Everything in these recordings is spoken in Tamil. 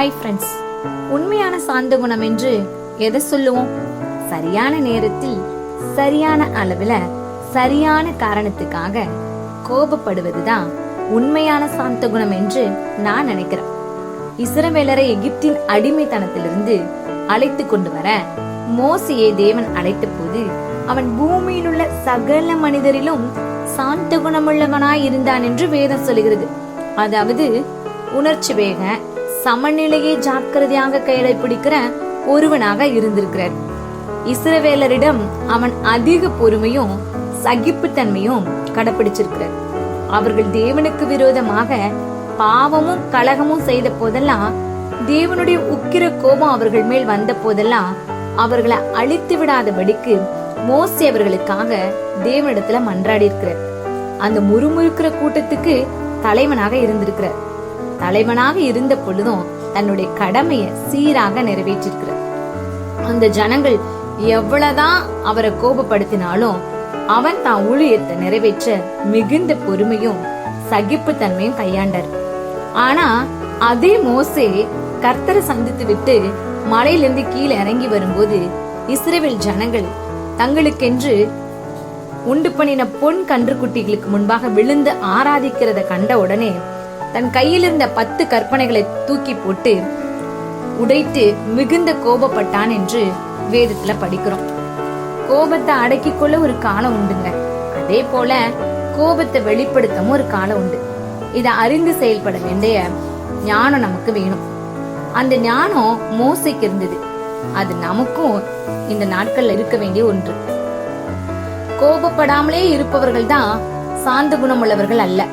ஹாய் ஃப்ரெண்ட்ஸ் உண்மையான சாந்த குணம் என்று எதை சொல்லுவோம்? சரியான நேரத்தில் சரியான அளவில் சரியான காரணத்துக்காக கோபப்படுவதுதான் உண்மையான சாந்த குணம் என்று நான் நினைக்கிறேன். இஸ்ரவேலரை எகிப்தின் அடிமைத்தனத்திலிருந்து அழைத்து கொண்டு வர மோசியை தேவன் அழைத்த போது அவன் பூமியில் உள்ள சகல மனிதரிலும் சாந்த குணமுள்ளவனாய் இருந்தான் என்று வேதம் சொல்கிறது அதாவது உணர்ச்சி வேக சமநிலையை ஜாக்கிரதையாக கையில பிடிக்கிற ஒருவனாக இருந்திருக்கிறார். இஸ்ரவேலரிடம் அவன் அதிக பொறுமையும் சகிப்புத்தன்மையும் கடைபிடிச்சிருக்கிறார் அவர்கள் தேவனுக்கு விரோதமாக பாவமும் கலகமும் செய்த போதெல்லாம் தேவனுடைய உக்கிர கோபம் அவர்கள் மேல் வந்த போதெல்லாம் அவர்களை அழித்து விடாதபடிக்கு மோசி அவர்களுக்காக தேவனிடத்துல மன்றாடி இருக்கிறார் அந்த முறுமுறுக்கிற கூட்டத்துக்கு தலைவனாக இருந்திருக்கிறார். தலைவனாக இருந்த பொழுதும் தன்னுடைய கடமையை சீராக நிறைவேற்றிருக்கிறார். அந்த ஜனங்கள் எவ்வளவுதான் அவரை கோபப்படுத்தினாலும் அவன் தான் ஊழியத்தை நிறைவேற்ற மிகுந்த பொறுமையும் சகிப்பு தன்மையும் கையாண்டார். ஆனா அதே மோசே கர்த்தரை சந்தித்து விட்டு மலையிலிருந்து கீழே இறங்கி வரும்போது இஸ்ரேவில் ஜனங்கள் தங்களுக்கென்று உண்டு பண்ணின பொன் கன்று குட்டிகளுக்கு முன்பாக விழுந்து ஆராதிக்கிறத கண்ட உடனே தன் கையில் இருந்த பத்து கற்பனைகளை தூக்கி போட்டு உடைத்து மிகுந்த கோபப்பட்டான் என்று வேதத்துல படிக்கிறோம். கோபத்தை அடக்கிக் கொள்ள ஒரு காலம் உண்டுங்க. அதே போல கோபத்தை வெளிப்படுத்தவும் ஒரு காலம் உண்டு. இதை அறிந்து செயல்பட வேண்டிய ஞானம் நமக்கு வேணும். அந்த ஞானம் மோசைக்கு இருந்தது. அது நமக்கும் இந்த நாட்கள்ல இருக்க வேண்டிய ஒன்று. கோபப்படாமலே இருப்பவர்கள் தான் சாந்த குணமுள்ளவர்கள் அல்ல.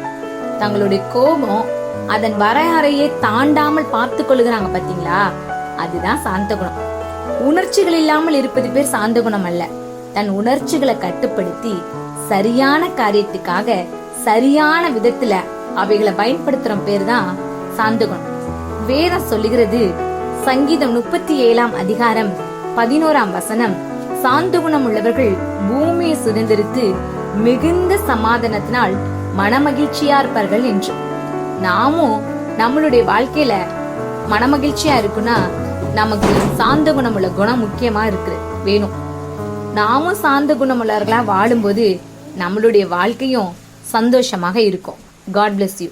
தங்களுடைய கோபம் அதன் வரையறையை தாண்டாமல் பார்த்து கொள்ளுகிறாங்க பாத்தீங்களா? அதுதான் சாந்த குணம். உணர்ச்சிகள் இல்லாமல் இருப்பது பேர் சாந்த குணம் அல்ல. தன் உணர்ச்சிகளை கட்டுப்படுத்தி சரியான காரியத்துக்காக சரியான விதத்துல அவைகளை பயன்படுத்துற பேர் தான் சாந்த குணம். வேதம் சொல்லுகிறது சங்கீதம் முப்பத்தி ஏழாம் அதிகாரம் பதினோராம் வசனம் சாந்த குணம் உள்ளவர்கள் பூமியை சுதந்திரித்து மிகுந்த சமாதானத்தினால் மனமகிழ்ச்சியா இருப்பார்கள் என்று. நாமும் நம்மளுடைய வாழ்க்கையில மனமகிழ்ச்சியா இருக்குன்னா நமக்கு சாந்த குணமுள்ள குணம் முக்கியமா இருக்கு வேணும். நாமும் சாந்த குணமுள்ளவர்களா வாழும்போது நம்மளுடைய வாழ்க்கையும் சந்தோஷமாக இருக்கும். God bless you